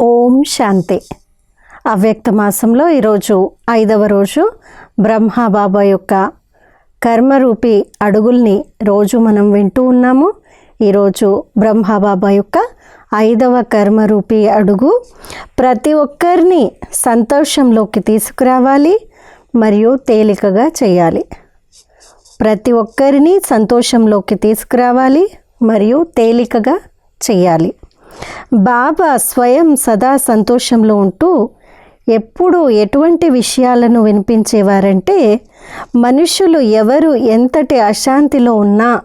ఓం శాంతి. అవ్యక్త మాసంలో ఈరోజు ఐదవ రోజు బ్రహ్మబాబా యొక్క కర్మరూపి అడుగుల్ని రోజు మనం వింటూ ఉన్నాము. ఈరోజు బ్రహ్మబాబా యొక్క ఐదవ కర్మరూపి అడుగు ప్రతి ఒక్కరిని సంతోషంలోకి తీసుకురావాలి మరియు తేలికగా చేయాలి. ప్రతి ఒక్కరిని సంతోషంలోకి తీసుకురావాలి మరియు తేలికగా చేయాలి. బాబా స్వయం సదా సంతోషంలో ఉంటూ ఎప్పుడు ఎటువంటి విషయాలను వినిపించేవారంటే మనుషులు ఎవరు ఎంతటి అశాంతిలో ఉన్నా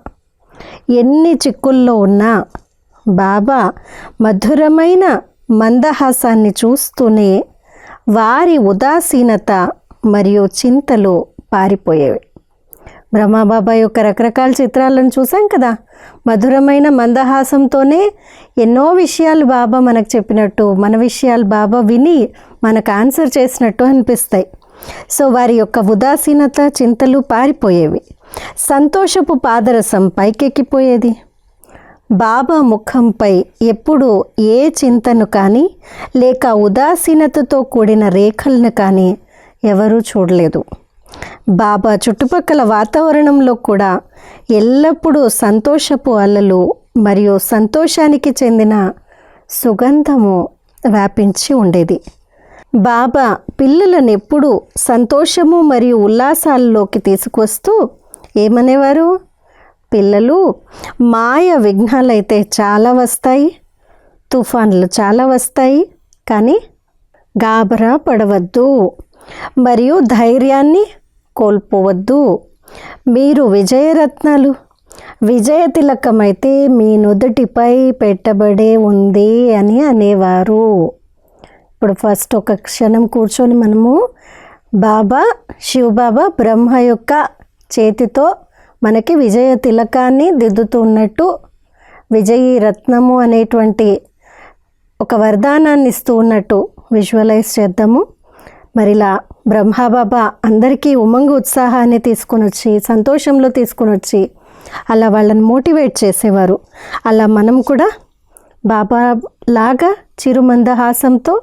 ఎన్ని చిక్కుల్లో ఉన్నా బాబా మధురమైన మందహాసాన్ని చూస్తూనే వారి ఉదాసీనత మరియు చింతలు పారిపోయేవి. బ్రహ్మబాబా యొక్క రకరకాల చిత్రాలను చూసాం కదా. మధురమైన మందహాసంతోనే ఎన్నో విషయాలు బాబా మనకు చెప్పినట్టు మన విషయాలు బాబా విని మనకు ఆన్సర్ చేసినట్టు అనిపిస్తాయి. సో వారి యొక్క ఉదాసీనత చింతలు పారిపోయేవి. సంతోషపు పాదరసం పైకెక్కిపోయేది. బాబా ముఖంపై ఎప్పుడు ఏ చింతను కానీ లేక ఉదాసీనతతో కూడిన రేఖలను కానీ ఎవరూ చూడలేదు. బాబా చుట్టుపక్కల వాతావరణంలో కూడా ఎల్లప్పుడూ సంతోషపు అలలు మరియు సంతోషానికి చెందిన సుగంధము వ్యాపించి ఉండేది. బాబా పిల్లలను ఎప్పుడూ సంతోషము మరియు ఉల్లాసాలలోకి తీసుకొస్తూ ఏమనేవారు? పిల్లలు మాయ విఘ్నాలైతే చాలా వస్తాయి తుఫాన్లు చాలా వస్తాయి కానీ గాబరా పడవద్దు. మరియు ధైర్యాన్ని కోల్పోవద్దు. మీరు విజయరత్నాలు విజయ తిలకమైతే మీ నుదుటిపై పెట్టబడే ఉంది అని అనేవారు. ఇప్పుడు ఫస్ట్ ఒక క్షణం కూర్చొని మనము బాబా శివబాబా బ్రహ్మ యొక్క చేతితో మనకి విజయ తిలకాన్ని దిద్దుతూ ఉన్నట్టు విజయీ రత్నము అనేటువంటి ఒక వరదానాన్ని ఇస్తూ ఉన్నట్టు విజువలైజ్ చేద్దాము. మరిలా బ్రహ్మాబాబా అందరికీ ఉమంగ ఉత్సాహాన్ని తీసుకొని వచ్చి సంతోషంలో తీసుకొని వచ్చి అలా వాళ్ళని మోటివేట్ చేసేవారు. అలా మనం కూడా బాబా లాగా చిరుమందహాసంతో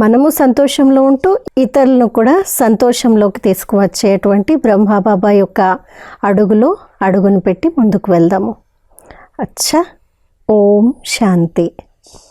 మనము సంతోషంలో ఉంటూ ఇతరులను కూడా సంతోషంలోకి తీసుకువచ్చేటువంటి బ్రహ్మాబాబా యొక్క అడుగులో అడుగును పెట్టి ముందుకు వెళ్దాము. అచ్చా ఓం శాంతి.